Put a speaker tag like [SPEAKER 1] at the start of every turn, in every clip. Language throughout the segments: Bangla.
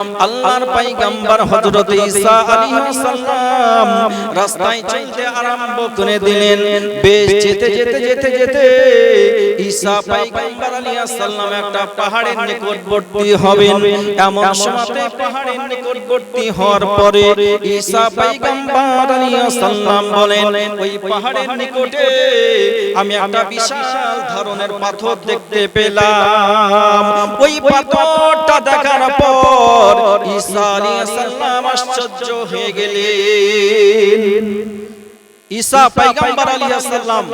[SPEAKER 1] আল্লাহর পাইগাম্বার হযরত ঈসা আলাইহিস সালাম রাস্তায় চলতে আরম্ভ করে দিলেন। বেশ যেতে যেতে যেতে যেতে ঈসা পয়গম্বর আলাইহিস সালাম একটা পাহাড়ের নিকটবর্তী হবেন। এমন সময়তে পাহাড়ের নিকটবর্তী হওয়ার পরে ঈসা পয়গম্বর আলাইহিস সালাম বলেন, ওই পাহাড়ের নিকটে আমি একটা বিশাল ধরনের পাথর দেখতে পেলাম। ওই পাথরটা দেখার পর ঈসা আলাইহিস সালাম আশ্চর্য হয়ে গেলেন। ঈসা পয়গম্বর আলাইহিস সালাম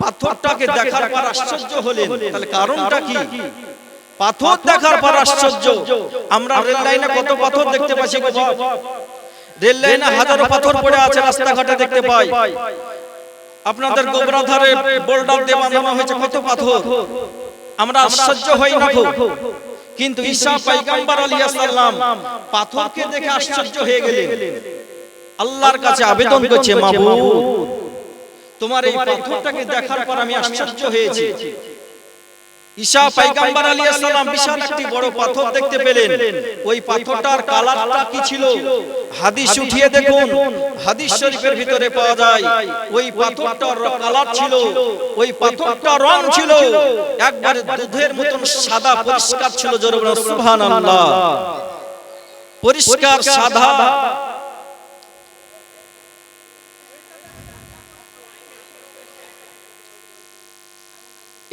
[SPEAKER 1] পাথরটাকে দেখার পর আশ্চর্য হলেন। তাহলে কারণটা কি? পাথর দেখার পর আশ্চর্য। আমরা রেল লাইনে কত পাথর দেখতে পাচ্ছি রেল লাইনে হাজারো পাথর পড়ে আছে রাস্তাঘাটে দেখতে পাই। আপনাদের গোবরাধারে বোল্ডার দিয়ে বাঁধানো হয়েছে কত পাথর? আমরা আশ্চর্য হই না কিন্তু ঈসা পয়গম্বর আলাইহিস সালাম পাথরকে দেখে আশ্চর্য হয়ে গেলেন। আল্লাহর কাছে আবেদন করছে মাবুদ তোমার এই পাথরটাকে দেখার পর আমি আশ্চর্য হয়েছি। পয়গম্বর আলাইহিস সালাম বিশাল একটি বড় পাথর দেখতে পেলেন। ওই পাথরটার কালারটা কি ছিল? হাদিস উঠিয়ে দেখুন। হাদিস শরীফের ভিতরে পাওয়া যায়। ওই পাথরটার কালার ছিল। ওই পাথরটার রং ছিল। একবারে দুধের মতন সাদা পরিষ্কার ছিল। জোরে সুবহানাল্লাহ। পরিষ্কার সাদা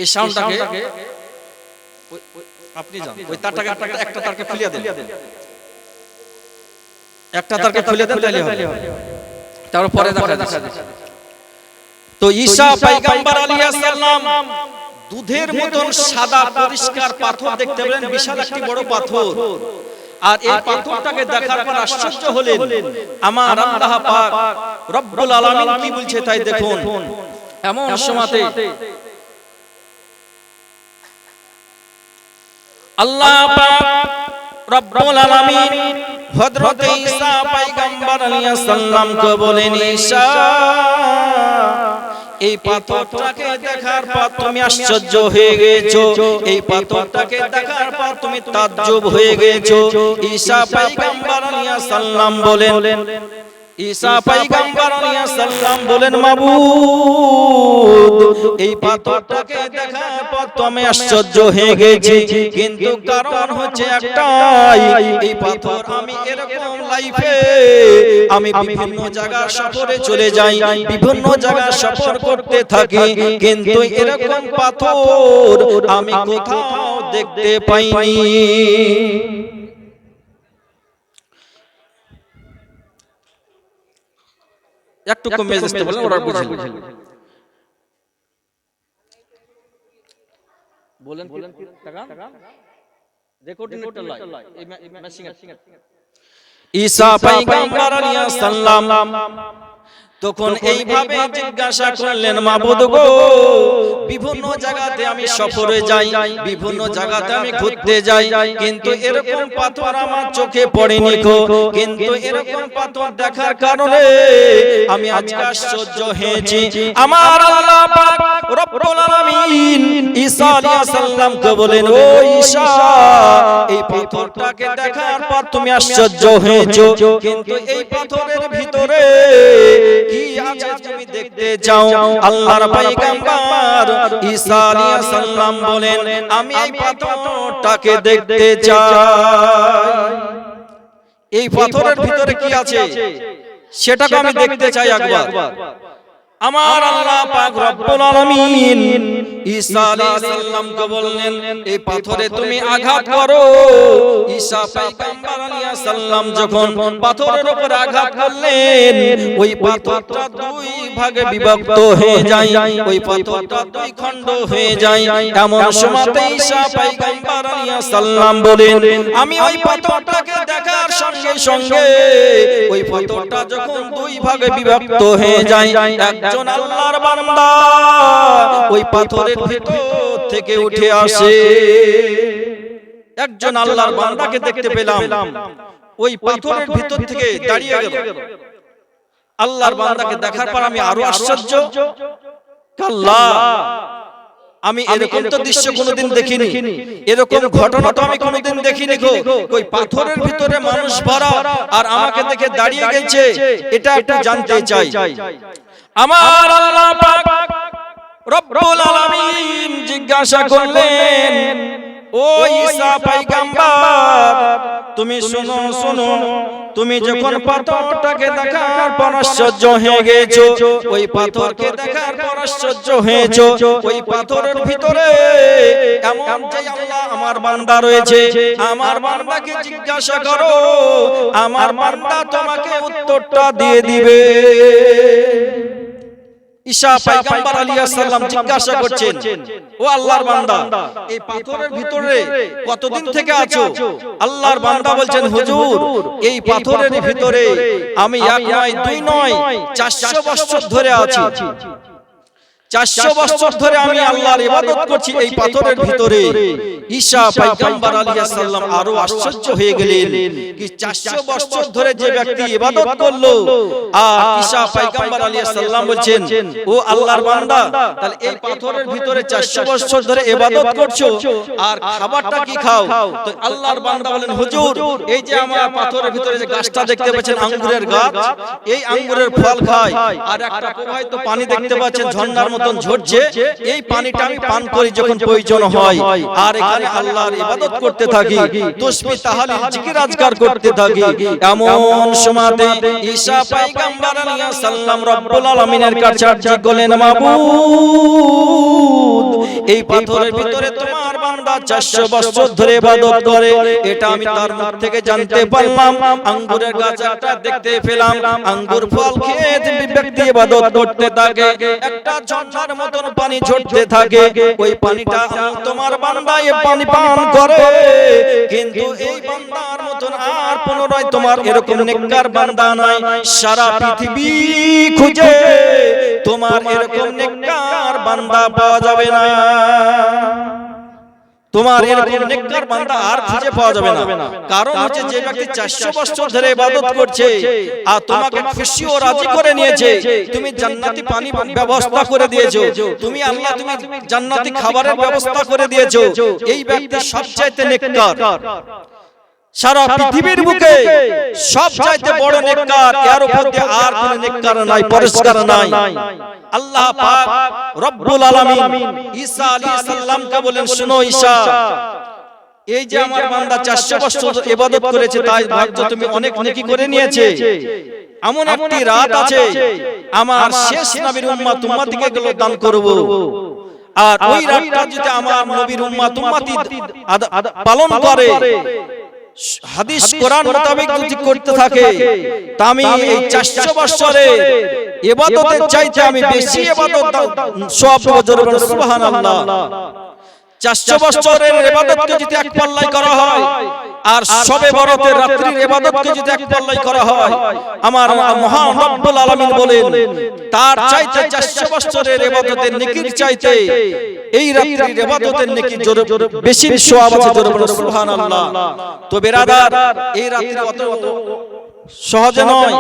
[SPEAKER 1] এই সাউন্ডটাকে আপনি যান। ওই তারটাকে একটা তারকে ফুলিয়ে দেন। একটা তারকে ফুলিয়ে দেন তাহলে হবে। তারপরে দেখা তো ঈসা পয়গম্বর আলাইহিস সালাম দুধের মতন সাদা পরিষ্কার পাথর দেখতে পেলেন। বিশাল একটি বড় পাথর। আর এই পাথরটাকে দেখার পর আশ্চর্য হলেন। আমার আল্লাহ পাক রব্বুল আলামিন কি বলছে তাই দেখুন। এমন সময়তে আল্লাহ পাক রব্বুল আলামিন হযরত ঈসা পয়গম্বর আলাইহিস সালাম কে বলেন ঈসা এই পাথরটাকে দেখার পর তুমি আশ্চর্য হয়ে গেছো। এই পাথরটাকে দেখার পর তুমি তাজ্জব হয়ে গেছো। ঈসা পয়গম্বর আলাইহিস সালাম বলেন ঈসা পয়গম্বর আলাইহিস সালাম বলেন মাবুদ এই পাথরটাকে দেখার পর আমি আশ্চর্য হয়ে গেছি। কিন্তু কারণ হচ্ছে একটাই, এই পাথর আমি এরকম লাইফে আমি বিভিন্ন জায়গা সফরে চলে যাই, বিভিন্ন জায়গা সফর করতে থাকি। কিন্তু এরকম পাথর আমি কোথাও দেখতে পাইনি। একটু কমে আসতে বলেন, ওরা বুঝে বলেন বলেন কি? টাকা রেকর্ডিং একটা লয় এই ম্যাচিং ঈসা পয়গম্বর আলাইহিস সালাম তখন এইভাবে জিজ্ঞাসা করলেন মাবুদ গো বিভিন্ন জায়গাতে আমি সফরে যাই বিভিন্ন জায়গাতে আমি ঘুরতে যাই কিন্তু এরকম পাথর আমার চোখে পড়েনি গো কিন্তু এরকম পাথর দেখার কারণে আমি আজকে আশ্চর্য হয়েছি। আমার আল্লাহ পাক রব্বুল আলামিন ঈসা আলাইহিস সালাম কে বলেন ও ঈসা এই পাথরটাকে দেখার পর তুমি আশ্চর্য হয়েছো কিন্তু এই পাথরের ভিতরে কি আছে তুমি দেখতে চাও? আল্লাহর পয়গম্বর ঈসা আলাইহিস সালাম বলেন আমি এই পাথরটাকে দেখতে চাই। এই পাথরের ভিতরে কি আছে? সেটাকে আমি দেখতে চাই একবার। আমার আল্লাহ পাক রব্বুল আলামিন ঈসা আলাইহিস সালামকে বললেন এই পাথরে তুমি আঘাত করো। ঈসা পয়গম্বর আলাইহিস সালাম যখন পাথরের উপর আঘাত করলেন ওই পাথরটা দুই ভাগে বিভক্ত হয়ে যায়। ওই পাথরটা দুই খণ্ড হয়ে যায়। এমন সময়তে ঈসা পয়গম্বর আলাইহিস সালাম বলেন আমি ওই পাথরটাকে দেখার সঙ্গে সঙ্গে ওই পাথরটা যখন দুই ভাগে বিভক্ত হয়ে যায় একজন আল্লাহর বান্দা ওই পাথরের ভিতর থেকে উঠে আসে। একজন আল্লাহর বান্দাকে দেখতে পেলাম। ওই পাথরের ভিতর থেকে দাঁড়িয়ে গেল। আল্লাহর বান্দাকে দেখার পর আমি আরও আশ্চর্য। কাল্লা। আমি এরকম তো দৃশ্য কোনোদিন দেখিনি। এরকম ঘটনা তো আমি কোনোদিন দেখিনি গো। ওই পাথরের ভিতরে মানুষ ভরা আর আমাকে দেখে দাঁড়িয়ে গেছে। এটা একটু জানতে চাই। আমার আল্লাহ পাক রব্বুল আলামিন জিজ্ঞাসা করলেন, ও ঈসা পয়গম্বর, তুমি শোনো শোনো, তুমি যখন পাথরটাকে দেখার পর আশ্চর্য হয়ে গেছো ওই পাথরকে দেখার পর আশ্চর্য হয়েছো, ওই পাথরের ভিতরে এমন যে আল্লাহ আমার বান্দা রয়েছে, আমার বান্দাকে জিজ্ঞাসা করো, আমার বান্দা তোমাকে উত্তরটা দিয়ে দিবে। ঈসা পয়গম্বর আলাইহিস সালাম জিজ্ঞাসা করছেন ও আল্লাহর বান্দা এই পাথরের ভিতরে কতদিন থেকে আছো? আল্লাহর বান্দা বলছেন হুজুর এই পাথরের ভিতরে আমি এক নয় দুই নয় 400 বছর ধরে আছি। চারশো বছর ধরে আমি আল্লাহর ইবাদত করছি এই পাথরের ভিতরে ঈসা পয়গম্বর আলাইহিস সালাম আরও আশ্চর্য হয়ে গেলেন। কি 400 বছর ধরে যে ব্যক্তি ইবাদত করল আর আলাইহিস সালাম বলছেন ও আল্লাহর বান্দা তাহলে এই পাথরের ভিতরে 400 বছর ধরে ইবাদত করছ আর খাবারটা কি খাও? তো আল্লাহর বান্দা বলেন হুজুর এই যে আমার পাথরের ভিতরে যে গাছটা দেখতে পাচ্ছেন আঙ্গুরের গাছ এই আঙ্গুরের ফল খায় আর একটা প্রবাহিত পানি দেখতে পাচ্ছেন ঝর্ণার মতন ঝরছে এই পানিটা আমি পান করি যখন প্রয়োজন হয়। আর এখানে আল্লাহর ইবাদত করতে থাকি তসবিহ তাহলিল জিকির আজকার করতে থাকি। এমন সময়তে ঈসা পয়গম্বর আলাইহিস সালাম রব্বুল আলামিনের কাছে আরজি করলেন মাবুদ। এই পাথরের ভিতরে তোমার 400 বছর ধরে ইবাদত এটা আমি তার থেকে জানতে পারলাম। আঙ্গুরের গাছ দেখতে পেলাম। আঙ্গুর ফল খেয়ে ব্যক্তি একটা মতন পানি ঝরতে থাকে, ওই পানিটা তোমার বান্দা পানি পান করে। কিন্তু এই বান্দার মতন আর পুনরায় তোমার এরকম নেককার বান্দা নাই। সারা পৃথিবী খুঁজে তোমার এরকম নেককার বান্দা পাওয়া যাবে না। তোমার এরকম নেককার বান্দা আর খুঁজে পাওয়া যাবে না। কারণ হচ্ছে যে ব্যক্তি 400 বছর ধরে ইবাদত করছে আর তোমাকে খুশি ও রাজি করে নিয়েছে। তুমি জান্নাতি পানি ব্যবস্থা করে দিয়েছ। তুমি আল্লাহ তুমি জান্নাতি খাবারের ব্যবস্থা করে দিয়েছ। এই ব্যক্তি সবচাইতে নেককার। সারা পৃথিবীর বুকে সব চাইতে বড় নেককার এর উপর দিয়ে আর কোন নেককার নাই পরিষ্কার নাই। আল্লাহ পাক রব্বুল আলামিন ঈসা আলাইহিস সালামকে বলেন শুনো ঈসা এই যে আমার বান্দা 400 বছর ইবাদত করেছে তাই ভাবছ তুমি অনেক নেকি করে নিয়েছে। এমন একটি রাত আছে আমার শেষ নবীর উম্মত উম্মতিকে গুলো দান করব। আর ওই রাতটা যদি আমার নবীর উম্মত উম্মতি পালন করে হাদিস কোরআন মোতাবেক যদি করতে থাকে তা আমি এই 400 বছরে ইবাদতের চাইতে আমি বেশি ইবাদত সব বছর সুবহানাল্লাহ। 400 বছরের ইবাদতকে যদি এক পাল্লাই করা হয় আর সবে বরতের রাত্রির ইবাদতকে যদি এক পাল্লাই করা হয় আমার মহান রব্বুল আলামিন বলেন তার চাইতে 400 বছরের ইবাদতের নেকির চাইতে এই রাত্রির ইবাদতের নেকি জোরে বেশি সওয়াব আছে জোরে সুবহানাল্লাহ। তো বেরাদার এই রাত্রি অত সহজে নয়।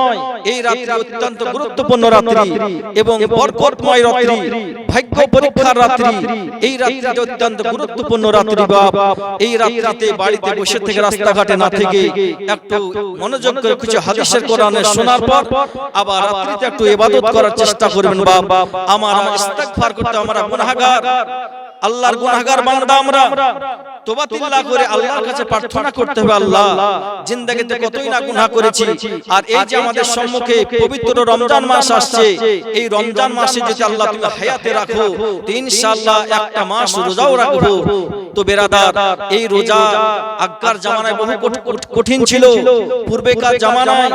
[SPEAKER 1] এই রাত্রি অত্যন্ত গুরুত্বপূর্ণ রাত্রি এবং বরকতময় রাত্রি ভাগ্য পরীক্ষার রাত্রি এই রাত্রি অত্যন্ত গুরুত্বপূর্ণ রাত্রি বাপ। এই রাত্রিতে বাড়িতে বসে থেকে রাস্তাঘাটে না থেকে একটু মনোযোগ করে কিছু হাদিসের কোরআনে শোনার পর আবার রাত্রিতে একটু ইবাদত করার চেষ্টা করবেন বাপ। আমার ইস্তেগফার করতে আমরা গুনাহগার। আল্লাহর গুনাহগার বান্দা আমরা। তোবাতিল্লাহ করে আল্লাহর কাছে প্রার্থনা করতে হবে আল্লাহ। জিন্দেগিতে কতই না গুনাহ করেছি। আর এই যে আমাদের সম্মুখে পবিত্র রমজান মাস আসছে। এই রমজান মাসে যদি আল্লাহ তুমি হায়াতে রাখো তো ইনশাআল্লাহ একটা মাস রোজাও রাখব তো বেরাদার এই রোজা আগকার জামানায় বহু কঠিন ছিল। পূর্বেকার জামানায়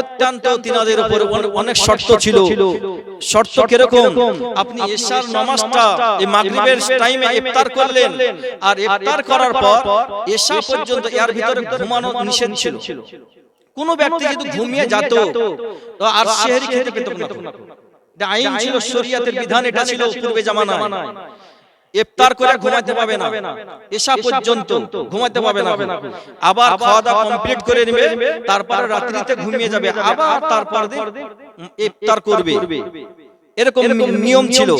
[SPEAKER 1] অত্যন্ত তিনাদের উপর অনেক শর্ত ছিল। শর্ত কীরকম? আপনি এশার নামাজটা এই মাগরিবের টাইমে ইফতার করলেন। আর ইফতার করার পর এশা পর্যন্ত এর ভিতরে ঘুমানো নিষেধ ছিল। কোন ব্যক্তি যদি ঘুমিয়ে যেত তো আর শহরি খেতে পেত না। আইন ছিল শরীয়তের বিধান এটা ছিল পূর্বে জামানায়। ইফতার করে ঘুমাতে পাবে না। এসা পর্যন্ত ঘুমাতে পাবে না। আবার খাওয়া দাওয়া কমপ্লিট করে নেবে তারপর রাত্রিতে ঘুমিয়ে যাবে। আবার তারপর ইফতার করবে। এরকম নিয়ম ছিল।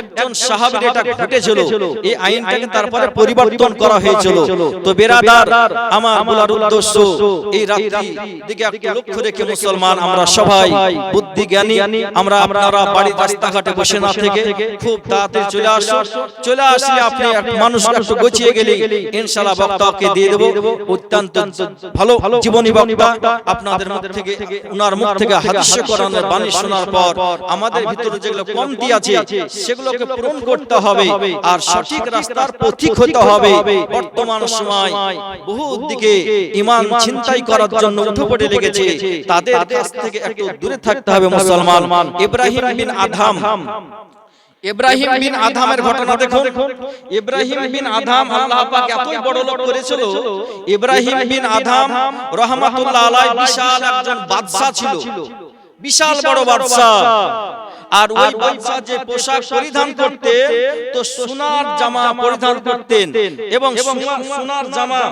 [SPEAKER 1] একজন সাহাবীর এটা ঘটেছিল। এই আইনটাকে তারপরে পরিবর্তন করা হয়েছিল। তো বেরাদার আমার বলার উদ্দেশ্য এই রাত্রি দিকে একটু লক্ষ্য রেখে মুসলমান আমরা সবাই বুদ্ধি জ্ঞানী আমরা আপনারা বাড়ির রাস্তাঘাটে বসে না থেকে খুব তাড়াতাড়ি চলে চলে আসলে আপনি মানুষ একটু গুছিয়ে গেলে ইনশাআল্লাহ বক্তাকে দিয়ে দেব। অত্যন্ত ভালো জীবনী বক্তা আপনাদের মুখ থেকে মুখ থেকে হাদিস কোরআনের বাণী শোনার পর আমাদের ভিতরে যেগুলো কমতি আছে সেগুলোকে পূরণ করতে হবে আর সঠিক রাস্তার পথিক হতে হবে। বর্তমান সময় বহু দিকে ইমান ছিনতাই করার জন্য উঠে পড়ে লেগেছে। তাদের কাছ থেকে একটু দূরে থাকতে হবে মুসলমান। ইব্রাহিম বিন আধাম ইব্রাহিম বিন আধামের ঘটনা দেখুন। ইব্রাহিম বিন আধাম আল্লাহ পাক এতই বড় লোক করেছিল। ইব্রাহিম বিন আধাম রহমাতুল্লাহ আলাইহি বিশাল একজন বাদশা ছিল। বিশাল বড় বাদশা আর ওই বাচ্চা যে পোশাক পরিধান করতে তো সোনার জামা পরিধান করতেন। এবং সোনার জামা।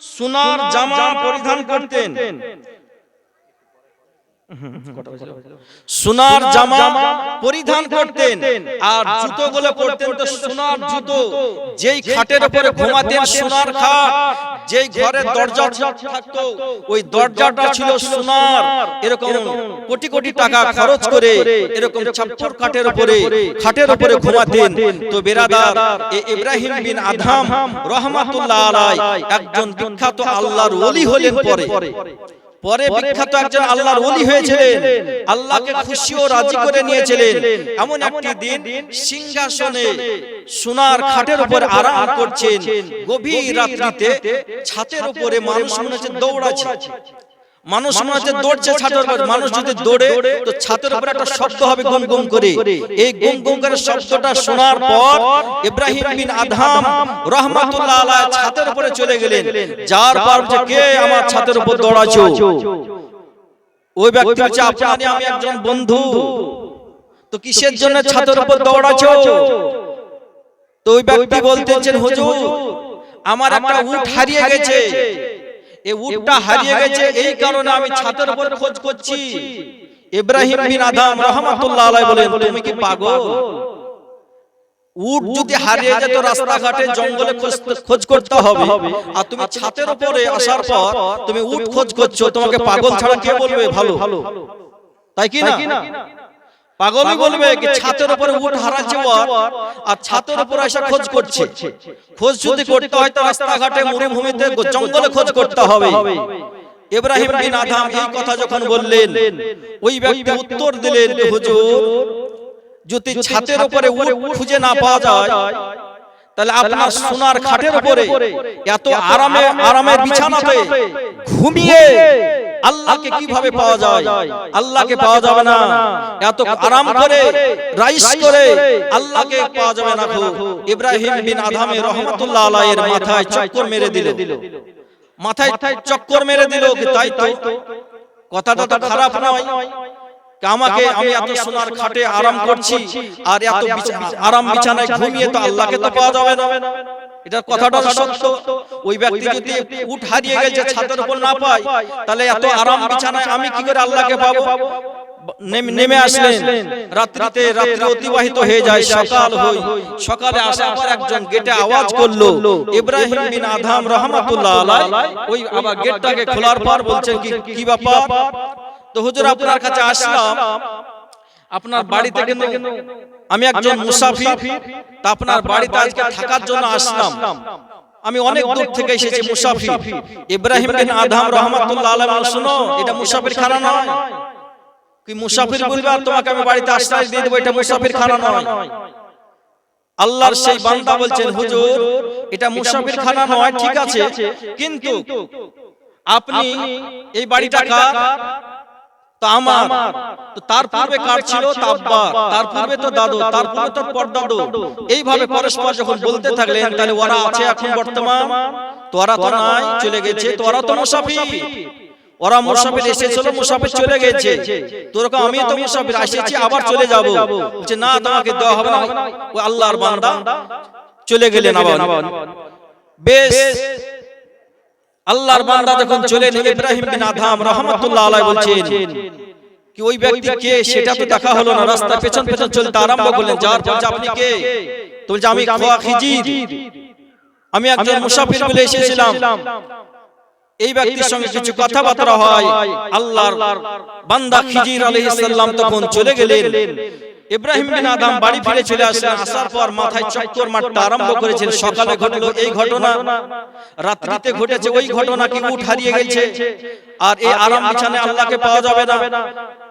[SPEAKER 1] সোনার জামা পরিধান করতেন। সোনার জামা পরিধান করতেন আর জুতোগুলো পরতেন তো সোনার জুতো। যেই খাটের উপরে ঘুমাতেন সোনার খাট যেই ঘরের দরজা থাকতো ওই দরজাটা ছিল সোনার। এরকম কোটি কোটি টাকা খরচ করে এরকম ছাপ্পর খাটের উপরে খাটের উপরে ঘুমাতেন। তো বেরাদার ইব্রাহিম বিন আধাম রহমাতুল্লাহ আলাই একজন বিখ্যাত আল্লাহর ওলি হলেন পরে। পরে বিখ্যাত একজন আল্লাহর ওলি হয়েছিলেন। আল্লাহকে খুশি ও রাজি করে নিয়েছিলেন। এমন একটি দিন সিংহাসনে সোনার খাটের উপর আরাম করছেন। গভীর রাত্রিতে ছাতের উপরে মানুষ মনে হচ্ছে দৌড়াচ্ছে। মানুষ মনে হচ্ছে দৌড়ছে ছাতের উপর মানুষ যদি দৌড়ে তো ছাতের উপর একটা শব্দ হবে গুম গুম করে। এই গুম গুম করে শব্দটা শোনার পর ইব্রাহিম বিন আদহাম রহমাতুল্লাহ আলাইহি ছাতের উপরে চলে গেলেন। যার পর বলছে, কে আমার ছাতের উপর দৌড়াছো ওই ব্যক্তি বলছে আপনারই আমি একজন বন্ধু। তো কিসের জন্য ছাতের উপর দৌড়াছো তো ওই ব্যক্তি বলতেছেন হুজুর আমার একটা উট হারিয়ে গেছে। এই উটটা হারিয়ে গেছে এই কারণে আমি ছাতের উপর খোঁজ করছি। ইব্রাহিম বিন আদম রহমাতুল্লাহ আলাইহি বলেন তুমি কি পাগল? উট যদি হারিয়ে যেত রাস্তাঘাটে জঙ্গলে খোঁজ- করতে হবে। আর তুমি ছাতের উপরে আসার পর তুমি উট খোঁজ করছ তোমাকে পাগল ছাড়া কে বলবে? ভালো। তাই কি না? পাগলই বলবে কি ছাতের উপরে উট হারাচ্ছে আর ছাতের উপরে এসে খোঁজ করছে। খোঁজ যদি করতে হয় তো রাস্তাঘাটে মরুভূমিতে জঙ্গলে খোঁজ করতে হবে। ইব্রাহিম বিন আদম এই কথা যখন বললেন ওই ব্যক্তি উত্তর দিলেন হুজুর যদি ছাতের উপরে উট খুঁজে না পাওয়া যায় তাহলে আপনার সোনার খাটের উপরে এত আরামে আরামের বিছানাতে ঘুমিয়ে আল্লাহকে কীভাবে পাওয়া যায়? আল্লাহকে পাওয়া যাবে না। এত আরাম করে রাইস করে আল্লাহকে পাওয়া যাবে না গো ইব্রাহিম বিন আদমে রহমাতুল্লাহ আলাইহির মাথায় চক্কর মেরে দিল। মাথায় চক্কর মেরে দিল তাই তো? কথাটা তো খারাপ নয়। আমাকে আমি এত সোনার খাটে আরাম করছি আর এত আরাম বিছানায় ঘুমিয়ে তো আল্লাহকে তো পাওয়া যাবে না। এটা কথাটা সত্য। ওই ব্যক্তি যদি উঠ হারিয়ে গেছে ছাদের উপর না পায় তাহলে এত আরাম বিছানায় আমি কি করে আল্লাহকে পাবো? নেমে- নেমে আসলেন। রাত্রিতে রাত্রি অতিবাহিত হয়ে যায় সকাল হই। সকালে আসার পর একজন গেটে আওয়াজ করল। ইব্রাহিম বিন আধাম রহমাতুল্লাহ আলাই। ওই আবার গেটটাকে খোলার পর বলছেন কি কি ব্যাপার? তো হুজুর আপনার কাছে আসলাম। আপনার বাড়িতে কিন্তু আমি একজন মুসাফির তা আপনার বাড়িতে আজকে থাকার জন্য আসলাম। আমি অনেক দূর থেকে এসেছি মুসাফির। ইব্রাহিম বিন আদম রহমাতুল্লাহ আলাইহি বলেন, শুনো এটা মুসাফির খানা নয়। কি মুসাফির বলবে? আর তোমাকে আমি বাড়িতে আশ্রয় দিয়ে দেবো এটা মুসাফির খানা নয়। আল্লাহর সেই বান্দা বলছেন হুজুর এটা মুসাফির খানা নয় ঠিক আছে। কিন্তু আপনি এই বাড়িটা কার? তো আমার তো তার পূর্বে কার ছিল? তা আব্বা তার পূর্বে তো দাদু তার পূর্বে তো পরদাদু। এইভাবে পরস্পর যখন বলতে থাকলেন তাহলে ওরা আছে এখন বর্তমান। তোরা তো নাই চলে গেছে তোরা তো মুসাফির। ওরা মুসাফির এসেছিল মুসাফির চলে গেছে। তোরকম আমি তো মুসাফির এসেছি আবার চলে যাব। বলছে না তোমাকে দেওয়া হবে না। ও আল্লাহর বান্দা চলে গেলেন আবার। বেশ। আল্লাহর বান্দা যখন চলেন ইব্রাহিম বিন আদম রহমাতুল্লাহ আলাইহি বলছেন কি ওই ব্যক্তি কে? সেটা তো দেখা হলো না রাস্তা পেছন পেছন চলতে আরম্ভ করলেন যার পর আপনি কে? তো বলছে আমি খোয়া খিজির আমি একজন মুসাফির বলে এসেছিলাম। এই ব্যক্তির সঙ্গে কিছু কথাবার্তা হয়। আল্লাহর বান্দা খিজির আলাইহিস সালাম তখন চলে গেলেন। ইব্রাহিম বিন আদম বাড়ি ফিরে চলে আসলেন। আসার পর মাথায় চক্কর মারতে আরম্ভ করেছেন সকালে ঘটলো এই ঘটনা। রাত্রিতে ঘটেছে ওই ঘটনা কি উঠ হারিয়ে গেছে? আর এই আরাম বিছানায় আল্লাহকে পাওয়া যাবে না।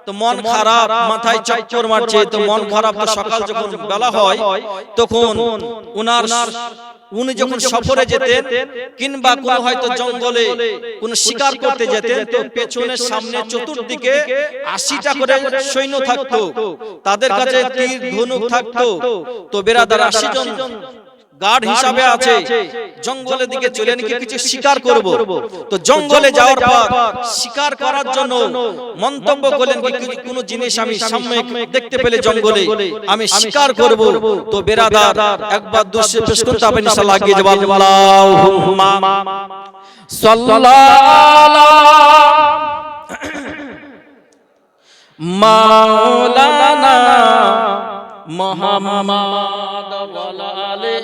[SPEAKER 1] তো মন খারাপ মাথায় চক্কর মারছে। তো মন খারাপ সকাল যখন বেলা হয় তখন উনার উনি যখন সফরে যেতেন কিংবা কোন হয়তো জঙ্গলে কোন শিকার করতে যেতেন তো পেছনে সামনে চতুর্দিকে আশিটা করে সৈন্য থাকতো। তাদের কাছে তীর ধনুক থাকতো। তো বেরাদার আশি জন গার্ড হিসাবে আছে। জঙ্গলের দিকে চলে নাকি কিছু শিকার করব। তো জঙ্গলে যাওয়ার পর শিকার করার জন্য মন্তব্য করলেন কি কোনো জিনিস আমি সামনে দেখতে পেলে জঙ্গলে আমি শিকার করব। তো বেরাদার একবার দুশো পেশ করতে হবে ইনশাআল্লাহ গিয়ে যাব আল্লাহুম্মা সাল্লাল্লাহু মাওলানা মোহাম্মদ ওয়ালালে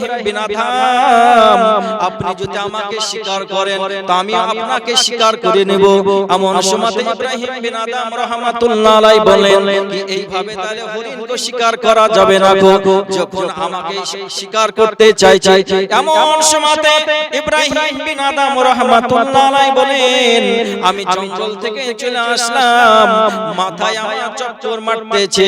[SPEAKER 1] ইব্রাহিম বিন আদম। আপনি যদি আমাকে শিকার করেন তো আমি আপনাকে শিকার করে নেব। এমন সময়তে ইব্রাহিম বিন আদম রাহমাতুল্লাহ আলাইহি বলেন এইভাবে তাহলে হরিণকে শিকার করা যাবে না গো? যখন আমাকে শিকার করতে চাইছে এমন সময়তে ইব্রাহিম বিন আদম রাহমাতুল্লাহ আলাইহি বলেন আমি জঙ্গল থেকে চলে আসলাম মাথায় আমার চক্কর মারতেছে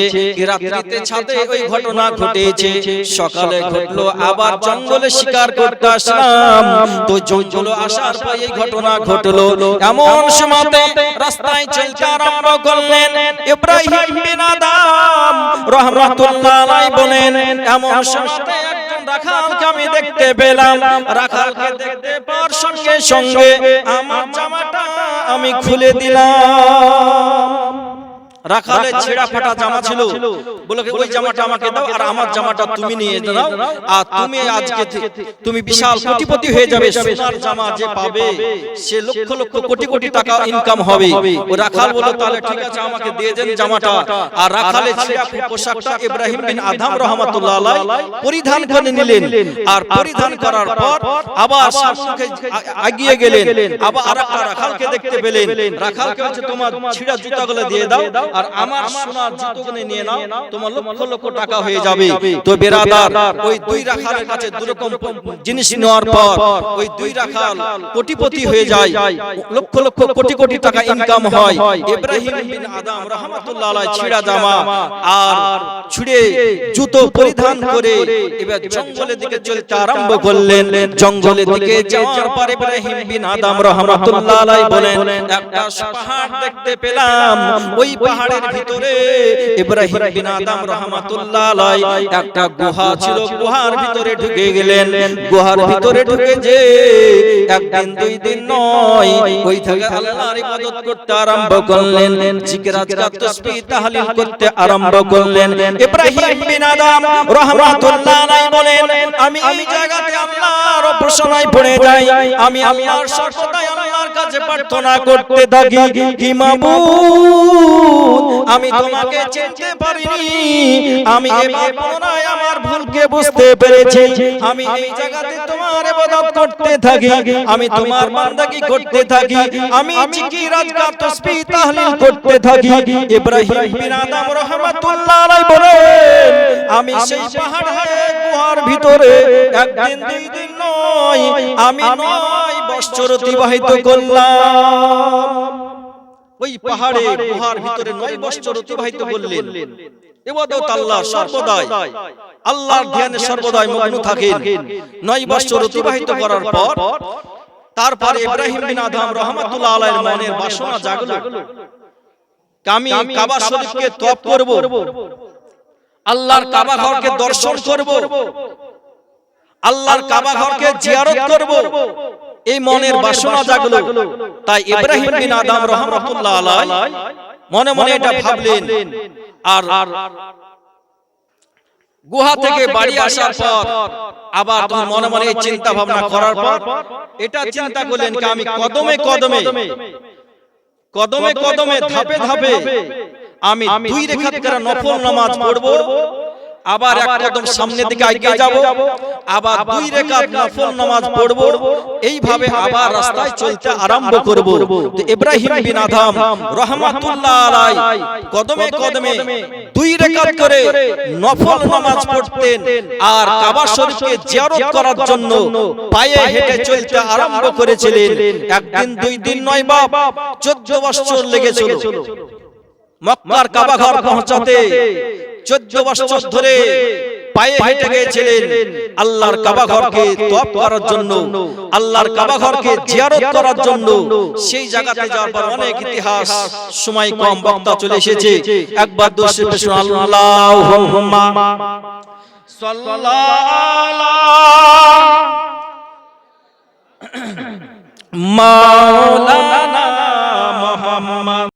[SPEAKER 1] রাত্রিতে ছাদে ওই ঘটনা ঘটেছে সকালে ঘটলো আবার জঙ্গলে শিকার করতে আসলাম। তো জঙ্গল আসার পর এই ঘটনা ঘটলো। এমন সময়তে রাস্তায় চলতে আরম্ভ করলেন ইব্রাহিম বিন আদম। রাহমাতুল্লাহ আলাইহি বলেন এমন সময়তে রাখালকে আমি দেখতে পেলাম। রাখালকে দেখতে পাওয়ার সঙ্গে সঙ্গে আমার জামাটা আমি খুলে দিলাম। রাখালের ছেঁড়া ফাটা জামা ছিল। বলে ওই জামাটা আমাকে দাও আর আমার জামাটা তুমি নিয়ে দাও। আর তুমি আজকে তুমি বিশাল কোটিপতি হয়ে যাবে। সোনার জামা যে পাবে সে লক্ষ লক্ষ কোটি কোটি টাকা ইনকাম হবে। ও রাখাল বলে তাহলে ঠিক আছে আমাকে দিয়ে দেন জামাটা। আর রাখালের ছেঁড়া পোশাকটা ইব্রাহিম বিন আদম রহমাতুল্লাহ আলাইহি পরিধান করে নিলেন। আর পরিধান করার পর আবার সামনে আগিয়ে গেলেন আবার আরেকটা রাখালকে দেখতে পেলেন রাখালকে বলছে তোমার ছিঁড়া জুতাগুলো দিয়ে দাও আর আমার সোনার জুতোগুলো নিয়ে নাও তোমার লক্ষ লক্ষ টাকা হয়ে যাবে। তো বেরাদার ওই দুই রাখালের কাছে দুরকম জিনিস নেওয়ার পর ওই দুই রাখাল কোটিপতি হয়ে যায় লক্ষ লক্ষ কোটি কোটি টাকা ইনকাম হয়। ইব্রাহিম বিন আদম রাহমাতুল্লাহ আলাইহি ছিঁড়া জামা আর ছুড়ে জুতো পরিধান করে এবার জঙ্গলের দিকে চলতে আরম্ভ করলেন। জঙ্গলের দিকে যাওয়ার পর ইব্রাহিম বিন আদম রাহমাতুল্লাহ আলাইহি বলেন একটা পাহাড় দেখতে পেলাম। ওই পাহাড়ের ভিতরে ইব্রাহিম বিন আদম রাহমাতুল্লাহ আলাইহি একটা গুহা ছিল গুহার ভিতরে ঢুকে গেলেন। গুহার ভিতরে ঢুকে যে একদিন দুই দিন নয় ওই থেকে আল্লাহর ইবাদত করতে আরম্ভ করলেন। জিকির আজকার তাসবিহ তাহলিল করতে আরম্ভ করলেন। ইব্রাহিম বিন আদম রাহমাতুল্লাহ আলাইহি বলেন আমি এই জায়গাতে আল্লাহর প্রশংসায় পড়ে যাই। আমি আল্লাহর সর্বদাই আল্লাহর কাছে প্রার্থনা করতে থাকি। কি মাবুদ আমি তোমাকে চিনতে পারিনি। আমি এবার পুনরায় আমার ভুলকে বুঝতে পেরেছি। আমি এই জায়গাতে তোমার ইবাদত করতে থাকি। আমি তোমার বান্দাগি করতে থাকি। আমি জিকির আজকার তাসবিহ তাহলিল করতে থাকি। ইব্রাহিম বিন আদম রাহমাতুল্লাহ আলাইহি বলেন আমি সেই পাহাড়ে গুহার ভিতরে একদিন দুই দিন নয় আমি নয় বছর অতিবাহিত করলাম। ওই পাহাড়ে গুহার ভিতরে নয় বছর অতিবাহিত করলেন। ইবাদত আল্লাহ সর্বদাই। আল্লাহর ধ্যানে সর্বদাই মগ্ন থাকেন। নয় বছর অতিবাহিত করার পর তারপরে ইব্রাহিম বিন আদম রহমাতুল্লাহ আলাইহির মনের বাসনা জাগলো। আমি কাবা শরীফকে তপ করব। আল্লাহর কাবা ঘরকে দর্শন করব। আল্লাহর কাবা ঘরকে জিয়ারত করব। এই মনের বাসনা জাগলো। তাই ইব্রাহিম বিন আদম রহমাতুল্লাহ আলাই মনে মনে এটা ভাবলেন। আর গুহা থেকে বাড়ি আসার পর আবার তুমি মনে মনে এই চিন্তা ভাবনা করার পর এটা চিন্তা করলেন যে আমি কদমে কদমে কদমে কদমে। ধাপে ধাপে আমি দুই রেখাত করে নফল নামাজ পড়ব। আবার এক কদম সামনের দিকে এগিয়ে যাব আবার দুই রেখাত নফল নামাজ পড়ব এইভাবে আবার রাস্তায় চলতে আরম্ভ করব। তো ইব্রাহিম বিন আদম রহমাতুল্লাহ আলাই কদমে কদমে দুই রেখাত করে নফল নামাজ পড়তেন আর কাবা শরীফকে জিয়ারত করার জন্য পায়ে হেঁটে চলতে আরম্ভ করেছিলেন। একদিন দুই দিন নয় বাপ 14 বছর লেগেছিল। মক্কার কাবা ঘর পৌঁছাতে 14 বছর ধরে পায়ে হেঁটে গিয়েছিলেন আল্লাহর কাবা ঘরকে তওয়াফ করার জন্য আল্লাহর কাবা ঘরকে জিয়ারত করার জন্য সেই জায়গাতে যাওয়ার পর অনেক ইতিহাস সময় কম বক্তা চলে এসেছে। একবার দোষে আল্লাহুম্মা। সাল্লাল্লাহু মাওলানা মুহাম্মদ।